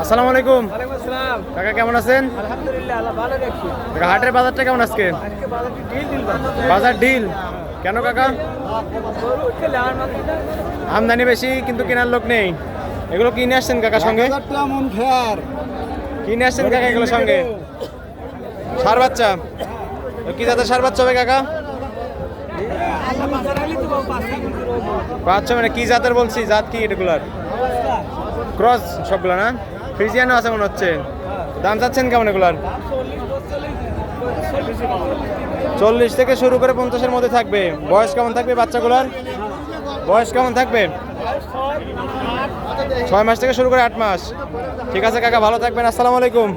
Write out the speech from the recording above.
আসসালামু আলাইকুম। কাকা কেমন আছেন? আলহামদুলিল্লাহ হাটের বাজারটা কেমন আজকে? আজকে বাজারটি ডিল দিল বাজার। ডিল কেন কাকা? আমদানি বেশি কিন্তু কেনার লোক নেই। এগুলো কিনে আসছেন কাকা সঙ্গে? কিনে আসছেন কাকা এগুলো সঙ্গে? সার বাচ্চা। কি জাতের সার বাচ্চা কাকা? বাচ্চা মানে কি জাতের বলছি? জাত কি এগুলার ক্রস সবগুলো না? ফ্রিজিয়ানও আছে মনে হচ্ছে। দাম চাচ্ছেন কেমন এগুলার? চল্লিশ থেকে শুরু করে পঞ্চাশের মধ্যে থাকবে। বয়স কেমন থাকবে বাচ্চাগুলোর? বয়স কেমন থাকবে? ছয় মাস থেকে শুরু করে আট মাস। ঠিক আছে কাকা, ভালো থাকবেন। আসসালামু আলাইকুম।